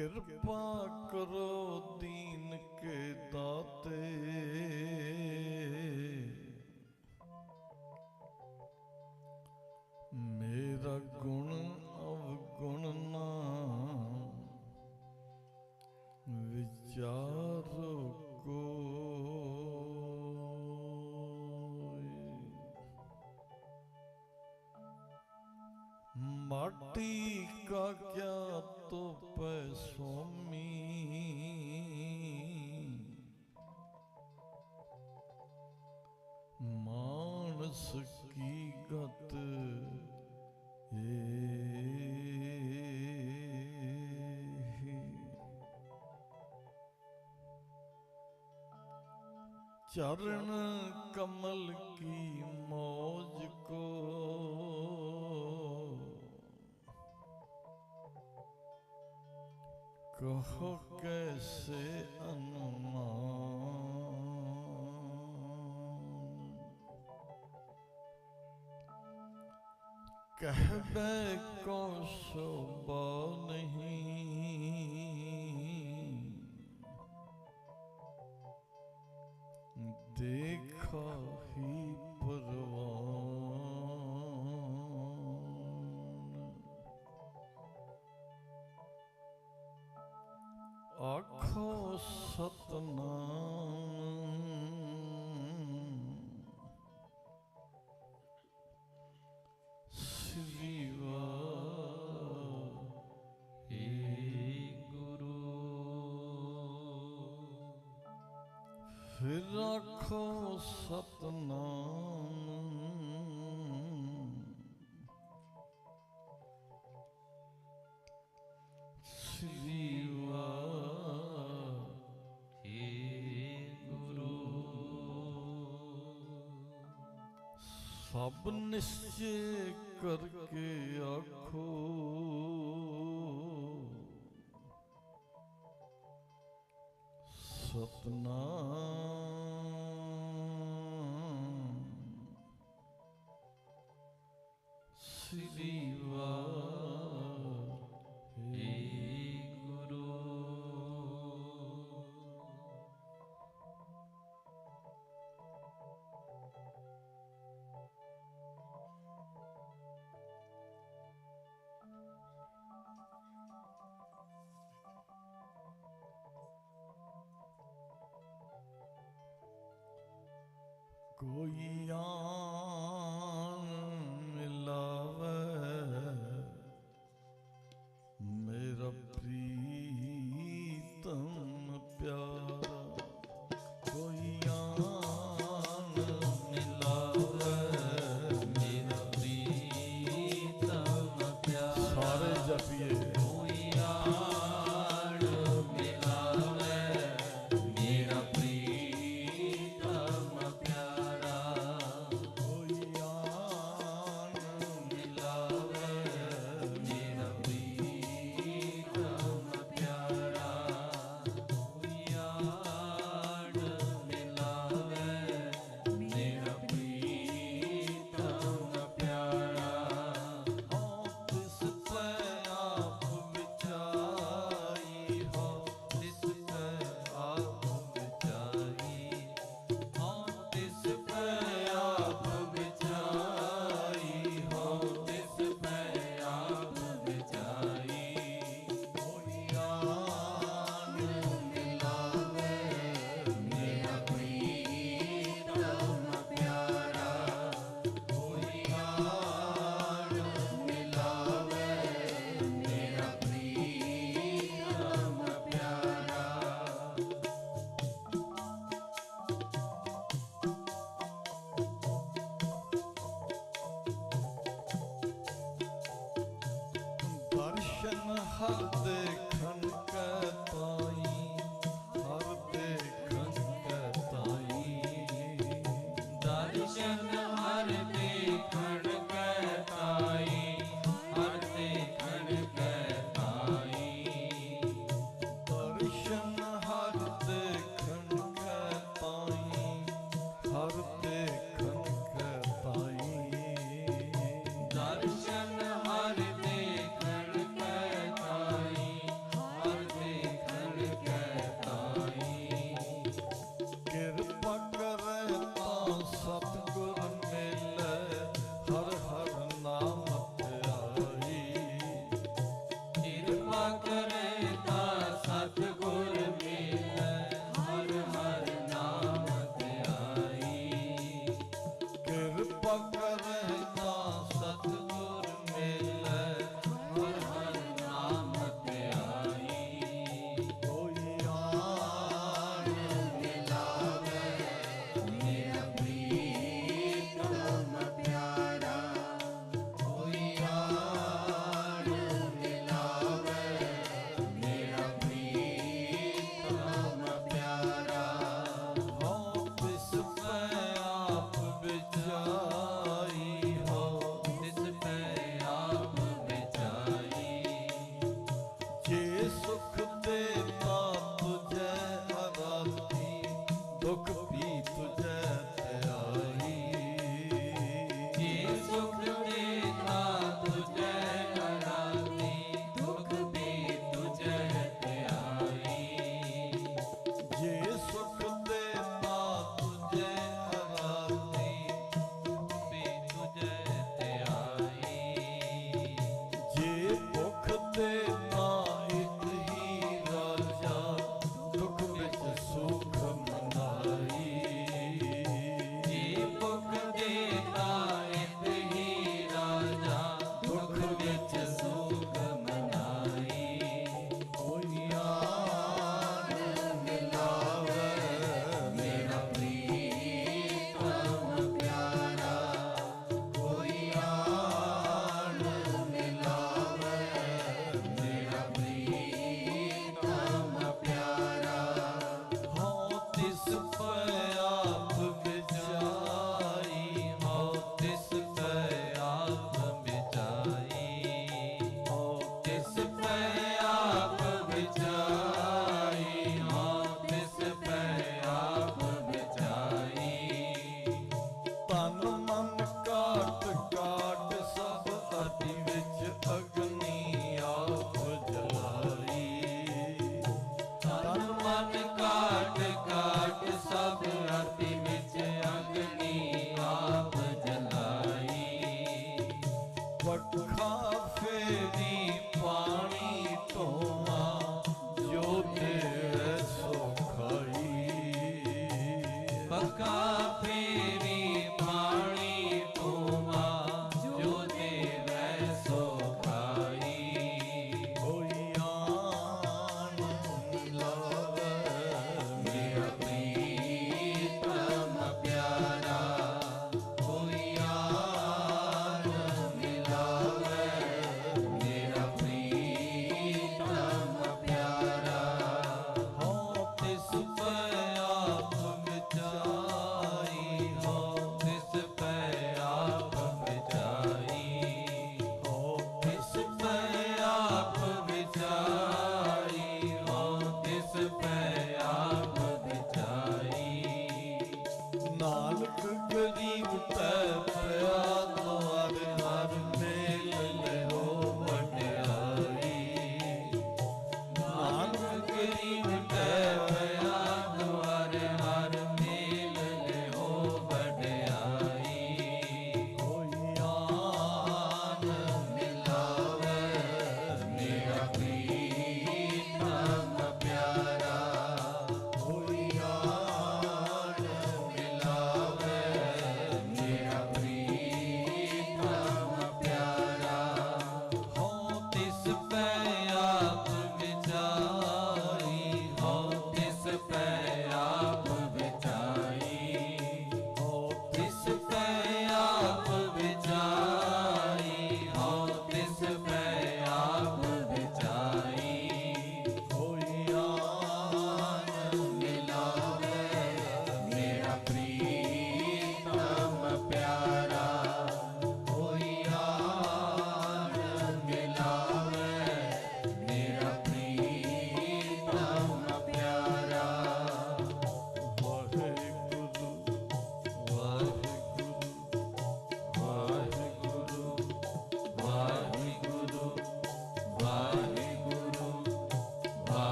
ਕਿਰਪਾ ਕਰੋ ਦੀਨ ਕੇ ਦਾਤੇ। ਚਰਨ ਕਮਲ ਕੀ ਮੋਜ ਕੋ। ਕੈਸੇ ਅਨੁਮਾਨ। ਕਹਿ ਬੈ ਕੋ ਸੋਬਾ ਨਹੀਂ। ਸਭ ਨਿਸ਼ਚੇ ਕਰਕੇ ਆਖੋ। ਸਤਨਾਮ। Mm.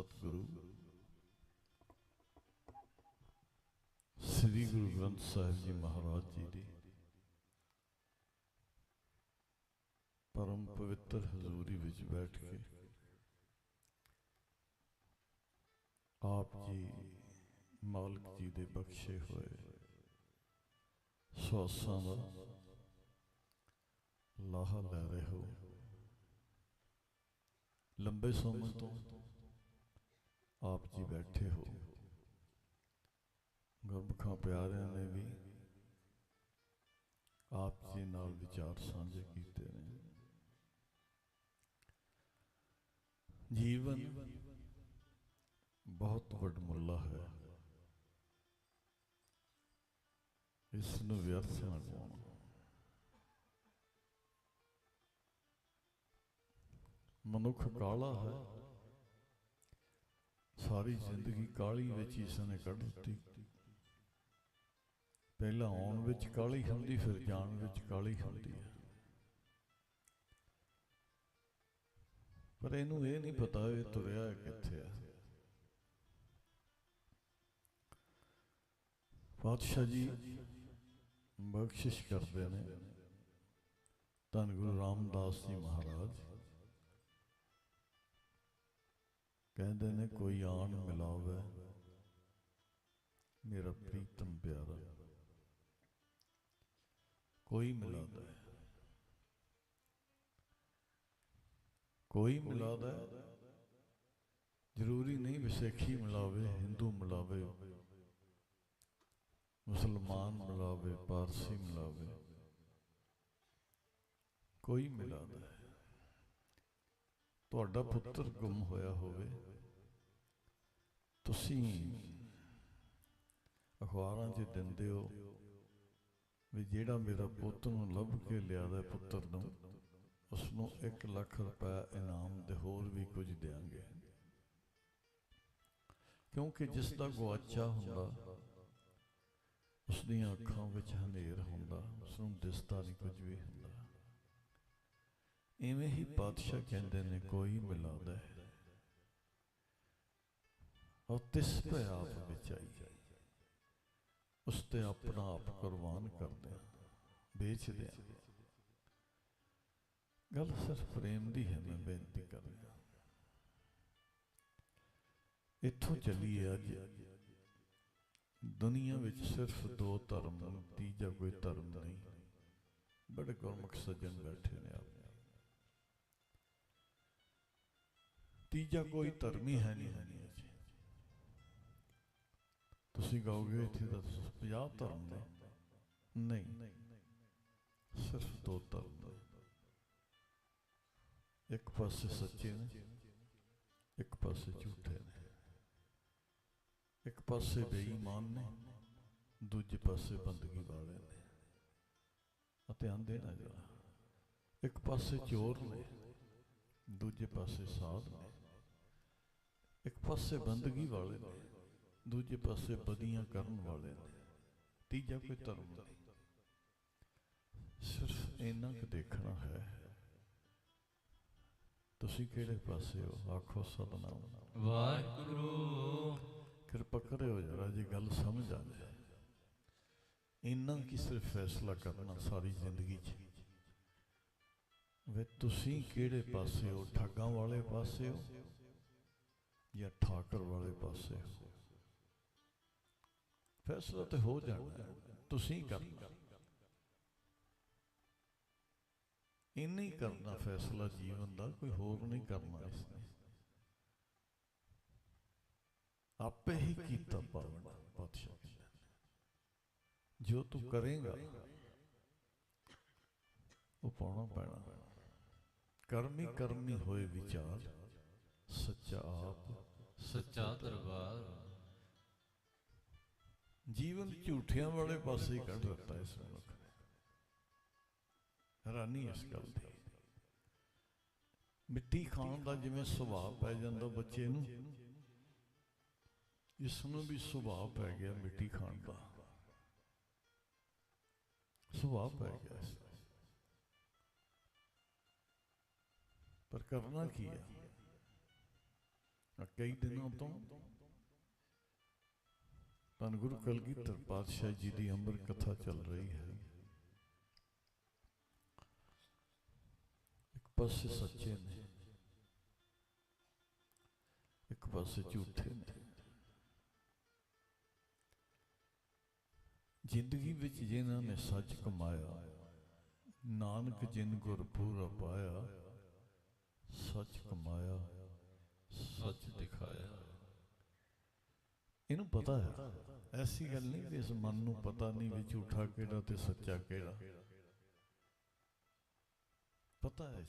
सतगुरु, श्री गुरु ग्रंथ साहब जी महाराज जी ने परम पवित्र हजूरी विच बैठ के आप जी मालक जी दे बख्शे हुए श्वासा का लाहा लै रहे हो। लंबे समय तो ਆਪ ਜੀ ਬੈਠੇ ਹੋ। ਗੁਰਮੁਖਾਂ ਪਿਆਰਿਆਂ ਨੇ ਵੀ ਆਪ ਜੀ ਨਾਲ ਵਿਚਾਰ ਸਾਂਝੇ ਕੀਤੇ ਨੇ। ਜੀਵਨ ਬਹੁਤ ਵੱਡਮੁੱਲਾ ਹੈ। ਇਸ ਨੂੰ ਵਿਅਰਥ ਨਾ ਗਵਾਉਣਾ ਮਨੁੱਖ ਕਾਲਾ ਹੈ। ਸਾਰੀ ਜ਼ਿੰਦਗੀ ਕਾਲੀ ਵਿੱਚ ਹੀ ਇਸਨੇ ਕੱਢ ਦਿੱਤੀ। ਪਹਿਲਾਂ ਆਉਣ ਵਿੱਚ ਕਾਲੀ ਹੁੰਦੀ, ਫਿਰ ਜਾਣ ਵਿੱਚ ਕਾਲੀ ਹੁੰਦੀ ਹੈ। ਪਰ ਇਹਨੂੰ ਇਹ ਨਹੀਂ ਪਤਾ ਇਹ ਤੁਰਿਆ ਕਿੱਥੇ ਆ। ਪਾਤਸ਼ਾਹ ਜੀ, ਬਖਸ਼ਿਸ਼ ਕਰਦੇ ਨੇ। ਧੰਨ ਗੁਰੂ ਰਾਮਦਾਸ ਜੀ ਮਹਾਰਾਜ। ਕਹਿੰਦੇ ਨੇ ਕੋਈ ਆਣ ਮਿਲਾਵੇ। ਮੇਰਾ ਪ੍ਰੀਤਮ ਪਿਆਰਾ, ਕੋਈ ਮਿਲਾਦਾ ਹੈ। ਕੋਈ ਮਿਲਾਦਾ ਹੈ। ਜ਼ਰੂਰੀ ਨਹੀਂ ਵਿਸੇਖੀ ਮਿਲਾਵੇ, ਹਿੰਦੂ ਮਿਲਾਵੇ, ਮੁਸਲਮਾਨ ਮਿਲਾਵੇ, ਪਾਰਸੀ ਮਿਲਾਵੇ। ਕੋਈ ਮਿਲਾਦਾ ਹੈ। ਤੁਹਾਡਾ ਪੁੱਤਰ ਗੁੰਮ ਹੋਇਆ ਹੋਵੇ। ਤੁਸੀਂ ਅਖਬਾਰਾਂ 'ਚ ਦਿੰਦੇ ਹੋ ਵੀ ਜਿਹੜਾ ਮੇਰਾ ਪੁੱਤ ਨੂੰ ਲੱਭ ਕੇ ਲਿਆਦਾ ਪੁੱਤਰ ਨੂੰ ਉਸ ਨੂੰ 1 ਲੱਖ ਰੁਪਏ ਇਨਾਮ ਤੇ ਹੋਰ ਵੀ ਕੁਝ ਦੇਾਂਗੇ ਕਿਉਂਕਿ ਜਿਸ ਦਾ ਗਵਾਚਾ ਹੁੰਦਾ ਉਸ ਦੀਆਂ ਅੱਖਾਂ ਵਿੱਚ ਹਨੇਰ ਹੁੰਦਾ ਉਸ ਨੂੰ ਦਿਸਦਾ ਨਹੀਂ ਕੁਝ ਵੀ ਹੁੰਦਾ। ਇਵੇਂ ਹੀ ਪਾਤਸ਼ਾਹ ਕਹਿੰਦੇ ਨੇ, ਕੋਈ ਮਿਲਾਦਾ ਹੈ। ਔਰ ਤਿਸ ਤੇ ਆਪ ਵਿੱਚ ਆਈ ਉਸ ਤੇ ਆਪਣਾ ਆਪ ਕੁਰਬਾਨ ਕਰਦੇ ਵੇਚਦੇ ਆ ਗੱਲ ਸਿਰਫ ਪ੍ਰੇਮ ਦੀ ਹੈ, ਮੈਂ ਬੇਨਤੀ ਕਰ ਰਿਹਾ ਇੱਥੋਂ ਚੱਲੀ ਅੱਜ। ਦੁਨੀਆ ਵਿੱਚ ਸਿਰਫ ਦੋ ਧਰਮ, ਤੀਜਾ ਕੋਈ ਧਰਮ ਨਹੀਂ। ਬੜੇ ਗੁਰਮੁਖ ਸੱਜਣ ਬੈਠੇ ਨੇ ਆਪ। ਤੀਜਾ ਕੋਈ ਧਰਮ ਹੀ ਹੈ ਨਹੀਂ। ਦੁਨੀਆ ਤੁਸੀਂ ਗਾਓਗੇ ਇੱਥੇ ਤਾਂ 50 ਧਰਮ ਨੇ। ਨਹੀਂ, ਸਿਰਫ ਦੋ ਧਰਮ ਨੇ। ਇੱਕ ਪਾਸੇ ਸੱਚੇ ਨੇ, ਇੱਕ ਪਾਸੇ ਝੂਠੇ ਨੇ। ਇੱਕ ਪਾਸੇ ਬੇਈਮਾਨ ਨੇ, ਦੂਜੇ ਪਾਸੇ ਬੰਦਗੀ ਵਾਲੇ ਨੇ। ਅਤੇ ਆਂਦੇ ਨਾ ਜਰਾ, ਇੱਕ ਪਾਸੇ ਚੋਰ ਨੇ, ਦੂਜੇ ਪਾਸੇ ਸਾਧ ਨੇ। ਇੱਕ ਪਾਸੇ ਬੰਦਗੀ ਵਾਲੇ ਨੇ। ਦੂਜੇ ਪਾਸੇ ਬਦੀਆਂ ਕਰਨ ਵਾਲੇ ਨੇ ਤੀਜਾ ਕੋਈ ਧਰਮ ਨਹੀਂ। ਸਿਰਫ ਇੰਨਾ ਕੁ ਦੇਖਣਾ ਹੈ ਤੁਸੀਂ ਕਿਹੜੇ ਪਾਸੇ ਹੋ? ਆਖੋ ਸਤਨਾਮ। ਵਾਹਿਗੁਰੂ। ਕਿਰਪਾ ਕਰਿਓ ਜਰਾ ਜੀ ਗੱਲ ਸਮਝ ਆ ਜਾਏ। ਇੰਨਾ ਕੀ ਸਿਰਫ ਫੈਸਲਾ ਕਰਨਾ ਸਾਰੀ ਜ਼ਿੰਦਗੀ 'ਚ? ਵੇ ਤੁਸੀਂ ਕਿਹੜੇ ਪਾਸੇ ਹੋ? ਠੱਗਾਂ ਵਾਲੇ ਪਾਸੇ ਹੋ ਜਾਂ ਠਾਕਰ ਵਾਲੇ ਪਾਸੇ ਹੋ? ਫੈਸਲਾ ਤੇ ਹੋ ਜਾਣਾ ਤੁਸੀਂ ਕਰਨਾ ਇੰਨਾ ਕਰਨਾ ਫੈਸਲਾ ਜੀਵਨ ਦਾ, ਕੋਈ ਹੋਰ ਨਹੀਂ ਕਰਨਾ ਇਸ ਨੇ। ਆਪੇ ਹੀ ਕੀਤਾ ਪਾਵਨ ਪਾਤਸ਼ਾਹ ਜੋ ਤੂੰ ਕਰੇਗਾ, ਉਹ ਪਾਉਣਾ ਪੈਣਾ। ਕਰਮੀ ਕਰਮੀ ਹੋਏ ਵਿਚਾਰ, ਸੱਚਾ ਆਪ, ਸੱਚਾ ਦਰਬਾਰ। ਜੀਵਨ ਝੂਠਿਆਂ ਵਾਲੇ ਪਾਸੇ ਕੱਢ ਦਿੱਤਾ ਇਸ ਮਨੁੱਖ ਨੇ। ਹੈਰਾਨੀ ਇਸ ਗੱਲ ਦੀ। ਮਿੱਟੀ ਖਾਣ ਦਾ ਜਿਵੇਂ ਸੁਭਾਅ ਪੈ ਜਾਂਦਾ ਬੱਚੇ ਨੂੰ, ਇਸ ਨੂੰ ਵੀ ਸੁਭਾਅ ਪੈ ਗਿਆ ਮਿੱਟੀ ਖਾਣ ਦਾ। ਸੁਭਾਅ ਪੈ ਗਿਆ ਪਰ ਕਰਨਾ ਕੀ ਹੈ ਕਈ ਦਿਨਾਂ ਤੋਂ ਧੰਨ ਗੁਰੂ ਕਲਗੀਧਰ ਪਾਤਸ਼ਾਹ ਜੀ ਦੀ ਅੰਮ੍ਰਿਤ ਕਥਾ ਚੱਲ ਰਹੀ ਹੈ। ਇੱਕ ਪਾਸੇ ਸੱਚੇ ਨੇ, ਇੱਕ ਪਾਸੇ ਝੂਠੇ ਨੇ। ਜ਼ਿੰਦਗੀ ਵਿੱਚ ਜਿਨ੍ਹਾਂ ਨੇ ਸੱਚ ਕਮਾਇਆ, ਨਾਨਕ ਜਿਨ ਗੁਰ ਪੂਰਾ ਪਾਇਆ, ਸੱਚ ਕਮਾਇਆ, ਸੱਚ ਦਿਖਾਇਆ। ਇਹਨੂੰ ਪਤਾ ਹੈ ਐਸੀ ਗੱਲ ਨਹੀਂ ਵੀ ਇਸ ਮਨ ਨੂੰ ਪਤਾ ਨਹੀਂ ਵੀ ਝੂਠਾ ਕਿਹੜਾ ਤੇ ਸੱਚਾ ਕਿਹੜਾ। ਪਤਾ ਹੈ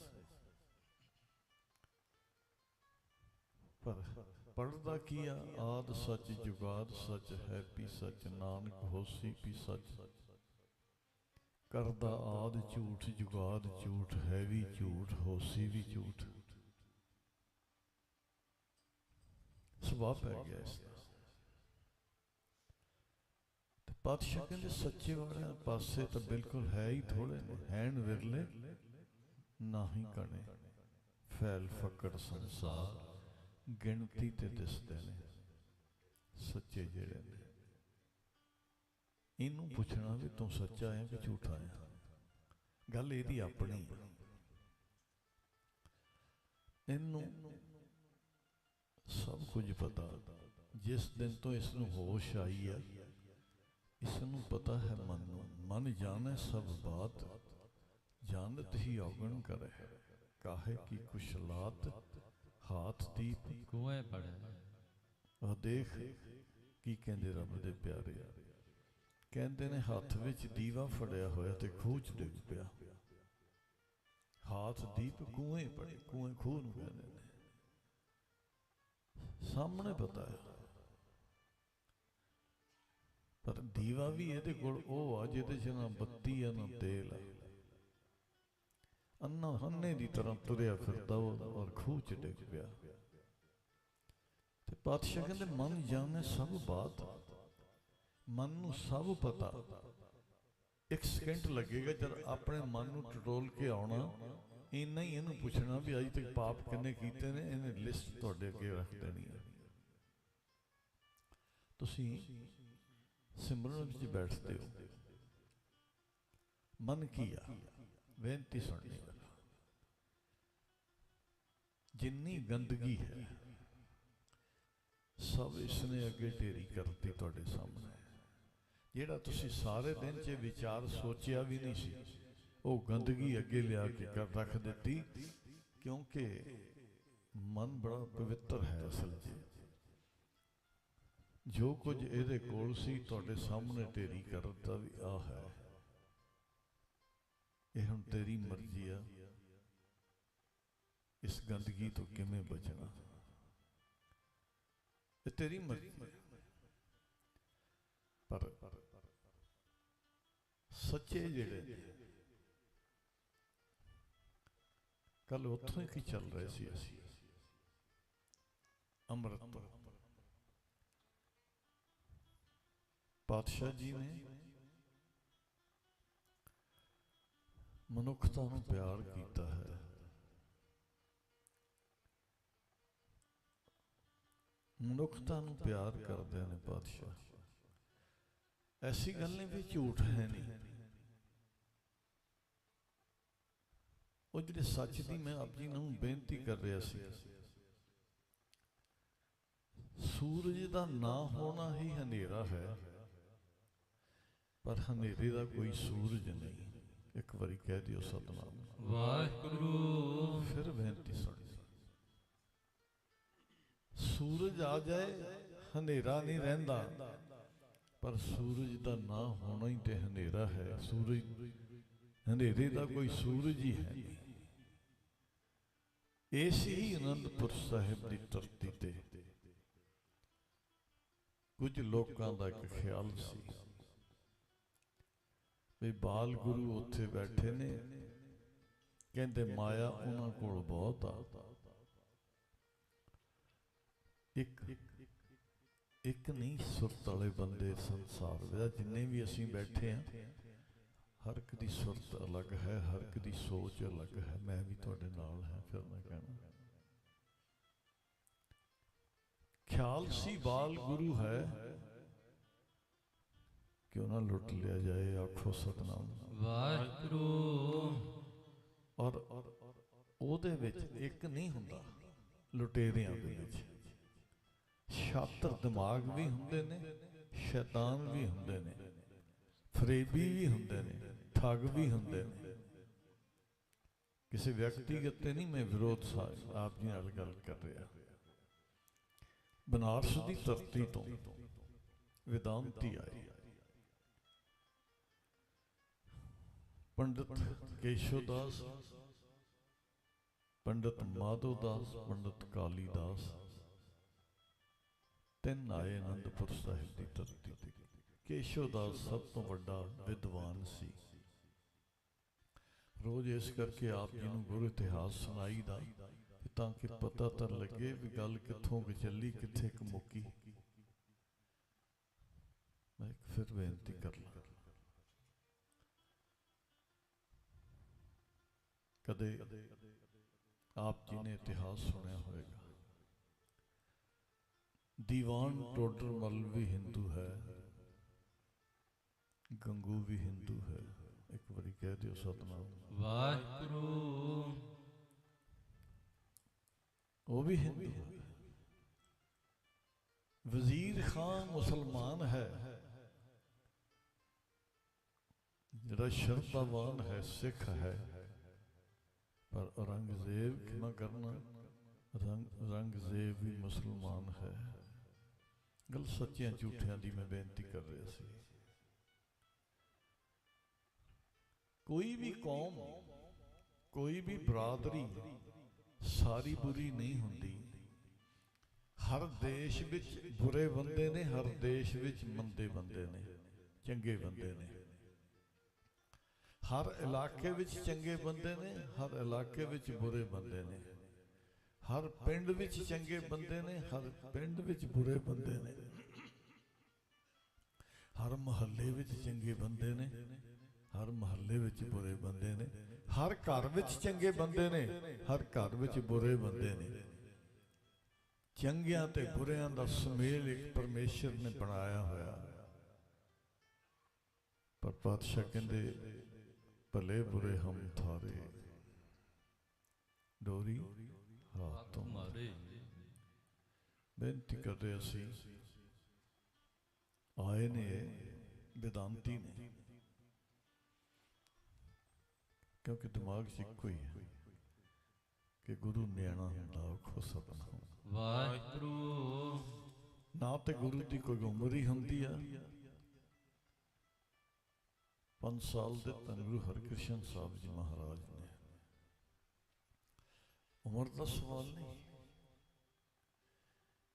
ਪਰ ਪੜਦਾ ਕੀ ਆ? ਆਦ ਸੱਚ, ਜੁਗਾਦ ਸੱਚ ਹੈ ਪੀ ਸੱਚ, ਨਾਨਕ, ਹੋਸੀ ਪੀ ਸੱਚ। ਕਰਦਾ ਆਦ ਝੂਠ, ਜੁਗਾਦ ਝੂਠ ਹੈ ਵੀ ਝੂਠ, ਹੋਸੀ ਵੀ ਝੂਠ। ਸੁਭਾਅ ਪੈ ਗਿਆ ਇਸ ਦਾ ਤੇ ਪਾਤਸ਼ਾਹ ਕਹਿੰਦੇ, ਸੱਚੇ ਵਾਲਿਆਂ ਪਾਸੇ ਤਾਂ ਬਿਲਕੁਲ ਹੈ ਹੀ ਥੋੜੇ ਨੇ, ਹੈਣ ਵਿਰਲੇ, ਨਾਹੀ ਕਣੇ, ਫੈਲ ਫਕਰ ਸੰਸਾਰ, ਗਿਣਤੀ ਤੇ ਦਿਸਦੇ ਨੇ ਸੱਚੇ ਜਿਹੜੇ ਨੇ। ਇਹਨੂੰ ਪੁੱਛਣਾ ਵੀ ਤੂੰ ਸੱਚਾ ਹੈ ਕਿ ਝੂਠਾ ਹੈ? ਗੱਲ ਇਹਦੀ ਆਪਣੀ ਇਹਨੂੰ ਸਭ ਕੁਝ ਪਤਾ, ਜਿਸ ਦਿਨ ਤੋਂ ਇਸ ਨੂੰ ਹੋਸ਼ ਆਈ ਹੈ ਇਸ ਨੂੰ ਪਤਾ ਹੈ ਮਨ ਨੂੰ। ਮਨ ਜਾਣੈ ਸਭ ਬਾਤ ਜਾਣਤ ਹੀ ਔਗਣ ਕਰੇ। ਕਾਹੇ ਕੀ ਕੁਸ਼ਲਾਤ ਹਾਥ ਦੀਪ ਕੋਏ ਪੜੈ ਉਹ ਦੇਖ ਕੀ ਕਹਿੰਦੇ ਰੱਬ ਦੇ ਪਿਆਰੇ। ਕਹਿੰਦੇ ਨੇ ਹੱਥ ਵਿੱਚ ਦੀਵਾ ਫੜਿਆ ਹੋਇਆ ਤੇ ਖੂਹ ਚ ਡਿੱਗ ਪਿਆ। ਹਾਥ ਦੀਪ ਕੂਏ ਪੜੇ ਕੂਏ ਖੂਹ ਨੂੰ ਕਹਿੰਦੇ ਨੇ। ਸਾਹਮਣੇ ਪਤਾ ਹੈ ਪਰ ਦੀਵਾ ਵੀ ਇਹਦੇ ਕੋਲ ਉਹ ਆ, ਜਿਹਦੇ 'ਚ ਨਾ ਬੱਤੀ ਆ, ਨਾ ਤੇਲ ਆ। ਅੰਨਾ ਹੰਨੇ ਦੀ ਤਰ੍ਹਾਂ ਤੁਰਿਆ ਫਿਰਦਾ ਉਹ ਔਰ ਖੂਹ ਚ ਡਿੱਗ ਪਿਆ। ਤੇ ਪਾਤਸ਼ਾਹ ਕਹਿੰਦੇ, ਮਨ ਜਾਣੇ ਸਭ ਬਾਤ, ਮਨ ਨੂੰ ਸਭ ਪਤਾ। ਇੱਕ ਸਕਿੰਟ ਲੱਗੇਗਾ ਜਦ ਆਪਣੇ ਮਨ ਨੂੰ ਟਟੋਲ ਕੇ ਆਉਣਾ। ਇੰਨਾ ਹੀ ਇਹਨੂੰ ਪੁੱਛਣਾ ਵੀ ਅਜੇ ਤੱਕ ਪਾਪ ਕਿੰਨੇ ਕੀਤੇ ਨੇ, ਇਹਨੇ ਲਿਸਟ ਤੁਹਾਡੇ ਅੱਗੇ ਰੱਖ ਦੇਣੀ ਹੈ ਤੁਸੀਂ ਸਿਮਰਨ ਵਿੱਚ ਬੈਠਦੇ ਹੋ ਮਨ ਕੀ ਆ? ਬੇਨਤੀ ਸੁਣਨੀ ਵਾਲਾ ਜਿੰਨੀ ਗੰਦਗੀ ਹੈ, ਸਭ ਇਸਨੇ ਅੱਗੇ ਢੇਰੀ ਕਰਤੀ ਤੁਹਾਡੇ ਸਾਹਮਣੇ। ਜਿਹੜਾ ਤੁਸੀਂ ਸਾਰੇ ਦਿਨ 'ਚ ਵਿਚਾਰ ਸੋਚਿਆ ਵੀ ਨਹੀਂ ਸੀ, ਉਹ ਗੰਦਗੀ ਅੱਗੇ ਲਿਆ ਕੇ ਕਰ ਰੱਖ ਦਿੱਤੀ, ਕਿਉਂਕਿ ਮਨ ਬੜਾ ਪਵਿੱਤਰ ਹੈ ਅਸਲ 'ਚ। ਜੋ ਕੁਝ ਇਹਦੇ ਕੋਲ ਸੀ ਤੁਹਾਡੇ ਸਾਹਮਣੇ ਢੇਰੀ ਕਰ ਦਿੱਤਾ ਵੀ ਆ ਹੈ। ਇਹ ਹੁਣ ਤੇਰੀ ਮਰਜ਼ੀ ਆ। ਇਸ ਗੰਦਗੀ ਤੋਂ ਕਿਵੇਂ ਬਚਣਾ? ਇਹ ਤੇਰੀ ਮਰਜ਼ੀ ਪਰ ਸੱਚੇ ਜਿਹੜੇ ਕੱਲ ਉੱਥੋਂ ਕੀ ਚੱਲ ਰਹੇ ਸੀ ਅਸੀਂ? ਅੰਮ੍ਰਿਤ। ਤੋਂ ਪਾਤਸ਼ਾਹ ਜੀ ਨੇ ਮਨੁੱਖਤਾ ਨੂੰ ਪਿਆਰ ਕੀਤਾ ਹੈ ਮਨੁੱਖਤਾ ਨੂੰ ਪਿਆਰ ਕਰਦੇ ਨੇ ਪਾਤਸ਼ਾਹ ਐਸੀ ਗੱਲ ਨਹੀਂ ਵੀ ਝੂਠ ਹੈ ਨਹੀਂ ਉਹ ਜਿਹੜੇ ਸੱਚ ਦੀ ਮੈਂ ਆਪ ਜੀ ਨੂੰ ਬੇਨਤੀ ਕਰ ਰਿਹਾ ਸੀ ਸੂਰਜ ਦਾ ਨਾ ਹੋਣਾ ਹੀ ਹਨੇਰਾ ਹੈ ਪਰ ਹਨੇਰੇ ਦਾ ਕੋਈ ਸੂਰਜ ਨਹੀਂ। ਇੱਕ ਵਾਰੀ ਕਹਿ ਦਿਓ ਸਤਨਾਮ। ਵਾਹਿਗੁਰੂ। ਫਿਰ ਬੇਨਤੀ ਸੁਣ। ਸੂਰਜ ਆ ਜਾਏ ਹਨੇਰਾ ਨਹੀਂ ਰਹਿੰਦਾ। ਪਰ ਸੂਰਜ ਦਾ ਨਾ ਹੋਣਾ ਹੀ ਤੇ ਹਨੇਰਾ ਹੈ। ਸੂਰਜ ਹਨੇਰੇ ਦਾ ਕੋਈ ਸੂਰਜ ਹੀ ਹੈ ਇਸ ਹੀ ਅਨੰਦਪੁਰ ਸਾਹਿਬ ਦੀ ਧਰਤੀ ਤੇ। ਕੁਝ ਲੋਕਾਂ ਦਾ ਇੱਕ ਖਿਆਲ ਸੀ। ਵੀ ਬਾਲ ਗੁਰੂ ਉੱਥੇ ਬੈਠੇ ਨੇ। ਕਹਿੰਦੇ, ਮਾਇਆ ਉਹਨਾਂ ਕੋਲ ਬਹੁਤ ਆ। ਇੱਕ ਇੱਕ ਨਹੀਂ, ਸੁਰਤ ਵਾਲੇ ਬੰਦੇ ਸੰਸਾਰ ਵਿੱਚ ਜਿੰਨੇ ਵੀ ਅਸੀਂ ਬੈਠੇ ਆ, ਹਰ ਇੱਕ ਦੀ ਸੁਰਤ ਅਲੱਗ ਹੈ, ਹਰ ਇੱਕ ਦੀ ਸੋਚ ਅਲੱਗ ਹੈ। ਮੈਂ ਵੀ ਤੁਹਾਡੇ ਨਾਲ ਹਾਂ, ਫਿਰ ਮੈਂ ਕਹਿਣਾ। ਖਿਆਲ ਸੀ ਬਾਲ ਗੁਰੂ ਹੈ ਕਿਉਂ ਨਾ ਲੁੱਟ ਲਿਆ ਜਾਏ ਆਖੋ ਸਤਨਾਮ। ਵਾਹਿਗੁਰੂ। ਔਰ ਉਹਦੇ ਵਿੱਚ ਇੱਕ ਨਹੀਂ ਹੁੰਦਾ ਲੁਟੇਰਿਆਂ ਦੇ ਵਿੱਚ। ਛਾਤਰ ਦਿਮਾਗ ਵੀ ਹੁੰਦੇ ਨੇ ਸ਼ੈਤਾਨ ਵੀ ਹੁੰਦੇ ਨੇ ਫਰੇਬੀ ਵੀ ਹੁੰਦੇ ਨੇ ਠੱਗ ਵੀ ਹੁੰਦੇ ਨੇ। ਕਿਸੇ ਵਿਅਕਤੀਗਤ ਤੇ ਨਹੀਂ ਮੈਂ ਵਿਰੋਧ ਸਾ ਆਪ ਜੀ ਨਾਲ ਗੱਲ ਕਰ ਰਿਹਾ। ਬਨਾਰਸ ਦੀ ਧਰਤੀ ਤੋਂ ਵਿਦਾਂਤੀ ਆਏ। ਪੰਡਿਤ ਕੇਸ਼ਵਦਾਸ, ਪੰਡਤ ਮਾਧੋ ਦਾਸ ਪੰਡਤ ਤਿੰਨ ਆਏ ਅਨੰਦਪੁਰ ਸਾਹਿਬ ਦੀ ਧਰਤੀ ਤੇ। ਕੇਸ਼ਵਦਾਸ ਸਭ ਤੋਂ ਵੱਡਾ ਵਿਦਵਾਨ ਸੀ। ਰੋਜ਼ ਇਸ ਕਰਕੇ ਆਪ ਜੀ ਨੂੰ ਗੁਰੂ ਇਤਿਹਾਸ ਸੁਣਾਈਦਾ ਤਾਂ ਕਿ ਪਤਾ ਤਾਂ ਲੱਗੇ ਵੀ ਗੱਲ ਕਿੱਥੋਂ ਕਿ ਚੱਲੀ, ਕਿੱਥੇ ਕੁ ਮੈਂ ਇੱਕ ਫਿਰ ਬੇਨਤੀ ਕਰ ਲਾਂ। ਕਦੇ ਆਪ ਜੀ ਨੇ ਇਤਿਹਾਸ ਸੁਣਿਆ ਹੋਵੇਗਾ। ਦੀਵਾਨ ਟੋਡਰ ਮਲ ਵੀ ਹਿੰਦੂ ਹੈ ਗੰਗੂ ਵੀ ਹਿੰਦੂ ਹੈ। ਇੱਕ ਵਾਰੀ ਕਹਿ ਦਿਓ ਸਤਨਾਮ। ਵਾਹਿਗੁਰੂ। ਉਹ ਵੀ ਹਿੰਦੂ ਹੈ। ਵਜ਼ੀਰ ਖਾਨ ਮੁਸਲਮਾਨ ਹੈ। ਜਿਹੜਾ ਸ਼ਰਤਾਵਾਨ ਹੈ ਸਿੱਖ ਹੈ। ਪਰ ਔਰੰਗਜ਼ੇਬ ਕਿਮਾ ਕਰਨਾ ਰੰਗ ਔਰੰਗਜ਼ੇਬ ਵੀ ਮੁਸਲਮਾਨ ਹੈ ਗੱਲ ਸੱਚਿਆਂ ਝੂਠਿਆਂ ਦੀ ਮੈਂ ਬੇਨਤੀ ਕਰ ਰਿਹਾ ਸੀ ਕੋਈ ਵੀ ਕੌਮ ਕੋਈ ਵੀ ਬਰਾਦਰੀ ਸਾਰੀ ਬੁਰੀ ਨਹੀਂ ਹੁੰਦੀ ਹਰ ਦੇਸ਼ ਵਿੱਚ ਬੁਰੇ ਬੰਦੇ ਨੇ ਹਰ ਦੇਸ਼ ਵਿੱਚ ਮੰਦੇ ਬੰਦੇ ਨੇ ਚੰਗੇ ਬੰਦੇ ਨੇ ਹਰ ਇਲਾਕੇ ਵਿੱਚ ਚੰਗੇ ਬੰਦੇ ਨੇ, ਹਰ ਇਲਾਕੇ ਵਿੱਚ ਬੁਰੇ ਬੰਦੇ ਨੇ। ਹਰ ਪਿੰਡ ਵਿੱਚ ਚੰਗੇ ਬੰਦੇ ਨੇ, ਹਰ ਪਿੰਡ ਵਿੱਚ ਬੁਰੇ ਬੰਦੇ ਨੇ। ਹਰ ਮਹੱਲੇ ਵਿੱਚ ਚੰਗੇ ਬੰਦੇ ਨੇ, ਹਰ ਮਹੱਲੇ ਵਿੱਚ ਬੁਰੇ ਬੰਦੇ ਨੇ। ਹਰ ਘਰ ਵਿੱਚ ਚੰਗੇ ਬੰਦੇ ਨੇ, ਹਰ ਘਰ ਵਿੱਚ ਬੁਰੇ ਬੰਦੇ ਨੇ। ਚੰਗਿਆਂ ਤੇ ਬੁਰਿਆਂ ਦਾ ਸੁਮੇਲ ਇੱਕ ਪਰਮੇਸ਼ਰ ਨੇ ਬਣਾਇਆ ਹੋਇਆ। ਪਰ ਪਾਤਸ਼ਾਹ ਕਹਿੰਦੇ ਭਲੇ ਬੁਰੇ ਹਮ ਥਾਰੇ ਡੋਰੀ ਹਾਥ ਤੋਂ ਤੁਮਾਰੇ ਬੇਨਤੀ ਕਰਦੇ ਅਸੀਂ ਆਏ ਨੇ ਵਿਦਾਂਤੀ ਨੇ ਕਿਉਂਕਿ ਦਿਮਾਗ 'ਚ ਇੱਕੋ ਹੀ ਹੈ ਕਿ ਗੁਰੂ ਨਿਆਣਾ ਹੁੰਦਾ ਔਖੋ ਸਪਨਾ ਵਾਹਿਗੁਰੂ ਨਾ ਤੇ ਗੁਰੂ ਦੀ ਕੋਈ ਉਮਰ ਹੀ ਹੁੰਦੀ ਆ 5 ਸਾਲ ਦੇ ਧੰਨ ਗੁਰੂ ਹਰਕ੍ਰਿਸ਼ਨ ਸਾਹਿਬ ਜੀ ਮਹਾਰਾਜ ਨੇ ਉਮਰ ਦਾ ਸਵਾਲ ਨਹੀਂ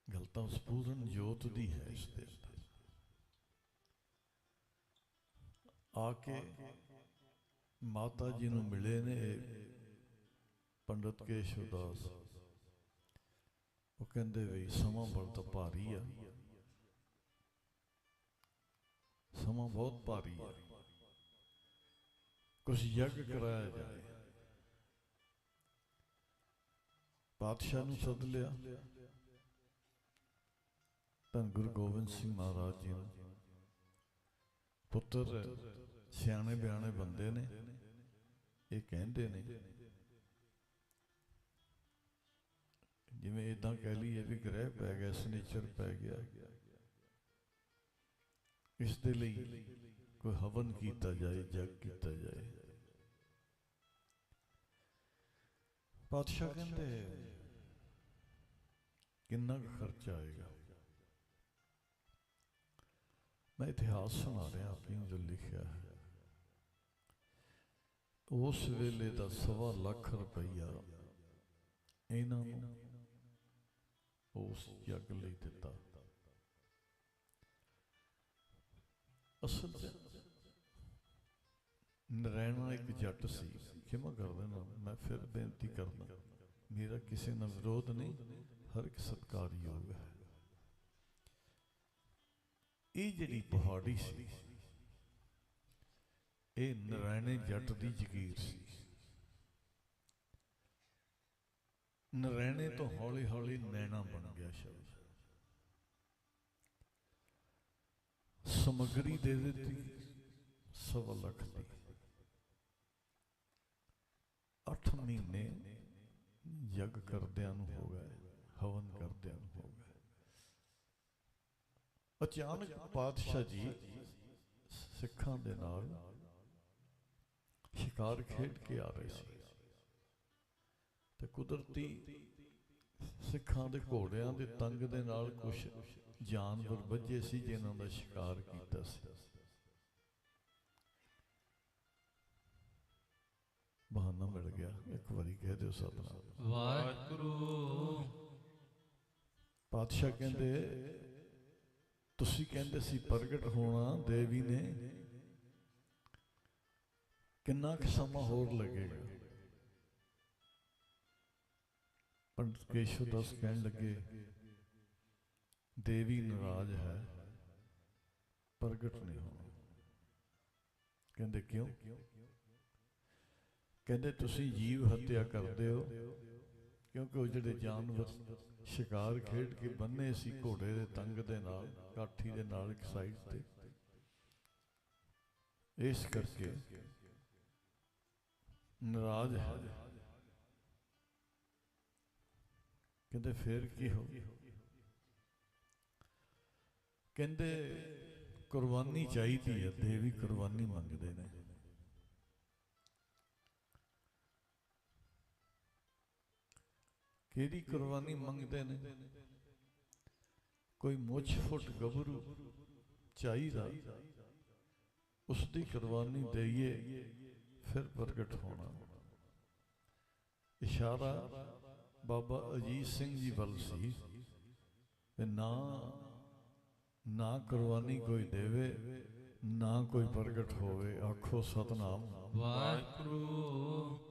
ਗੱਲ ਤਾਂ ਉਸ ਪੂਰਨ ਜੋਤ ਦੀ ਹੈ ਇਸ ਦੇ ਅੰਦਰ ਆ ਕੇ ਮਾਤਾ ਜੀ ਨੂੰ ਮਿਲੇ ਨੇ ਪੰਡਤ ਕੇਸ਼ਵਦਾਸ ਉਹ ਕਹਿੰਦੇ ਵੀ ਸਮਾਂ ਬੜਾ ਭਾਰੀ ਆ ਸਮਾਂ ਬਹੁਤ ਭਾਰੀ ਆ ਕੁਝ ਯੱਗ ਕਰਾਇਆ ਜਾਏ। ਪਾਤਸ਼ਾਹ ਨੂੰ ਸੱਦ ਲਿਆ। ਧੰਨ ਗੁਰੂ ਗੋਬਿੰਦ ਸਿੰਘ ਮਹਾਰਾਜ ਜੀ ਨੂੰ। ਪੁੱਤਰ, ਸਿਆਣੇ ਬਿਆਣੇ ਬੰਦੇ ਨੇ। ਇਹ ਕਹਿੰਦੇ ਨੇ। ਜਿਵੇਂ ਇਦਾਂ ਕਹਿ ਲਈਏ ਵੀ ਗ੍ਰਹਿ ਪੈ ਗਿਆ ਸਨੀਚਰ ਪੈ ਗਿਆ। ਇਸ ਦੇ ਲਈ ਕੋਈ ਹਵਨ ਕੀਤਾ ਜਾਏ, ਜਗ ਕੀਤਾ ਜਾਏ। ਪਾਤਸ਼ਾਹ ਕਹਿੰਦੇ, ਕਿੰਨਾ ਖਰਚਾ ਆਏਗਾ? ਮੈਂ ਇਤਿਹਾਸ ਸੁਣਾ ਰਿਹਾ ਆਪਣੀ ਜੋ ਲਿਖਿਆ ਹੈ। ਉਸ ਵੇਲੇ ਦਾ ਸਵਾ ਲੱਖ ਰੁਪਈਆ ਇਹਨਾਂ ਨੂੰ ਉਸ ਜੱਗ ਲਈ ਦਿੱਤਾ। ਅਸਲ ਚ ਨਰੈਣਾ ਇੱਕ ਜੱਟ ਸੀ, ਖਿਮਾ ਕਰ ਦੇਣਾ, ਮੈਂ ਫਿਰ ਬੇਨਤੀ ਕਰਦਾ, ਮੇਰਾ ਕਿਸੇ ਨਾਲ ਵਿਰੋਧ ਨਹੀਂ, ਹਰ ਇੱਕ ਸਤਿਕਾਰਯੋਗ ਹੈ। ਇਹ ਜਿਹੜੀ ਪਹਾੜੀ ਸੀ, ਇਹ ਨਰੈਣੇ ਜੱਟ ਦੀ ਜ਼ਗੀਰ ਸੀ। ਨਰੈਣੇ ਤੋਂ ਹੌਲੀ ਹੌਲੀ ਨੈਣਾ ਬਣ ਗਿਆ ਸ਼ਬਦ। ਸਮਗਰੀ ਦੇ ਦਿੱਤੀ, ਸਵਾ ਲੱਖ ਦੀ। 8 ਮਹੀਨੇ ਯੱਗ ਕਰਦਿਆਂ ਨੂੰ ਹੋ ਗਏ, ਹਵਨ ਕਰਦਿਆਂ ਨੂੰ ਹੋ ਗਏ। ਅਚਾਨਕ ਪਾਤਸ਼ਾਹ ਜੀ ਸਿੱਖਾਂ ਦੇ ਨਾਲ ਸ਼ਿਕਾਰ ਖੇਡ ਕੇ ਆ ਰਹੇ ਸੀ। ਤੇ ਕੁਦਰਤੀ ਸਿੱਖਾਂ ਦੇ ਘੋੜਿਆਂ ਦੇ ਤੰਗ ਦੇ ਨਾਲ ਕੁਝ ਜਾਨਵਰ ਵੱਜੇ ਸੀ ਜਿਨ੍ਹਾਂ ਦਾ ਸ਼ਿਕਾਰ ਕੀਤਾ ਸੀ। ਬਹਾਨਾ ਮਿਲ ਗਿਆ। ਇੱਕ ਵਾਰੀ ਕਹਿ ਦਿਓ ਸਤਨਾਮ। ਵਾਹਿਗੁਰੂ। ਪਾਤਸ਼ਾਹ ਕਹਿੰਦੇ ਤੁਸੀਂ ਕਹਿੰਦੇ ਸੀ ਪ੍ਰਗਟ ਹੋਣਾ ਦੇਵੀ ਨੇ। ਕਿੰਨਾ ਕੁ ਸਮਾਂ ਹੋਰ ਲੱਗੇਗਾ? ਪੰਡਤ ਕੇਸ਼ਵ ਦਾਸ ਕਹਿਣ ਲੱਗੇ ਦੇਵੀ ਨਾਰਾਜ਼ ਹੈ ਪ੍ਰਗਟ ਨਹੀਂ ਹੋਣਾ। ਕਹਿੰਦੇ ਕਿਉਂ? ਕਹਿੰਦੇ ਤੁਸੀਂ ਜੀਵ ਹੱਤਿਆ ਕਰਦੇ ਹੋ, ਕਿਉਂਕਿ ਉਹ ਜਿਹੜੇ ਜਾਨਵਰ ਸ਼ਿਕਾਰ ਖੇਡ ਕੇ ਬੰਨੇ ਸੀ ਘੋੜੇ ਦੇ ਤੰਗ ਦੇ ਨਾਲ, ਕਾਠੀ ਦੇ ਨਾਲ ਇੱਕ ਸਾਈਡ ਤੇ। ਇਸ ਕਰਕੇ ਨਾਰਾਜ਼ ਹੈ। ਕਹਿੰਦੇ ਫੇਰ ਕੀ ਹੋ ਕਹਿੰਦੇ ਕੁਰਬਾਨੀ ਚਾਹੀਦੀ ਹੈ, ਦੇਵੀ ਕੁਰਬਾਨੀ ਮੰਗਦੇ ਨੇ। ਕਿਹੜੀ ਕੁਰਬਾਨੀ ਮੰਗਦੇ ਨੇ ਕੋਈ ਮੁੱਛ ਫੁੱਟ ਗੱਭਰੂ ਚਾਹੀਦਾ ਉਸ ਦੀ ਕੁਰਬਾਨੀ ਦਈਏ ਫਿਰ ਪ੍ਰਗਟ ਹੋਣਾ ਇਸ਼ਾਰਾ ਬਾਬਾ ਅਜੀਤ ਸਿੰਘ ਜੀ ਵੱਲ ਸੀ ਕਿ ਨਾ ਨਾ ਕੁਰਬਾਨੀ ਕੋਈ ਦੇਵੇ ਨਾ ਕੋਈ ਪ੍ਰਗਟ ਹੋਵੇ ਆਖੋ ਸਤਨਾਮ ਵਾਹਿਗੁਰੂ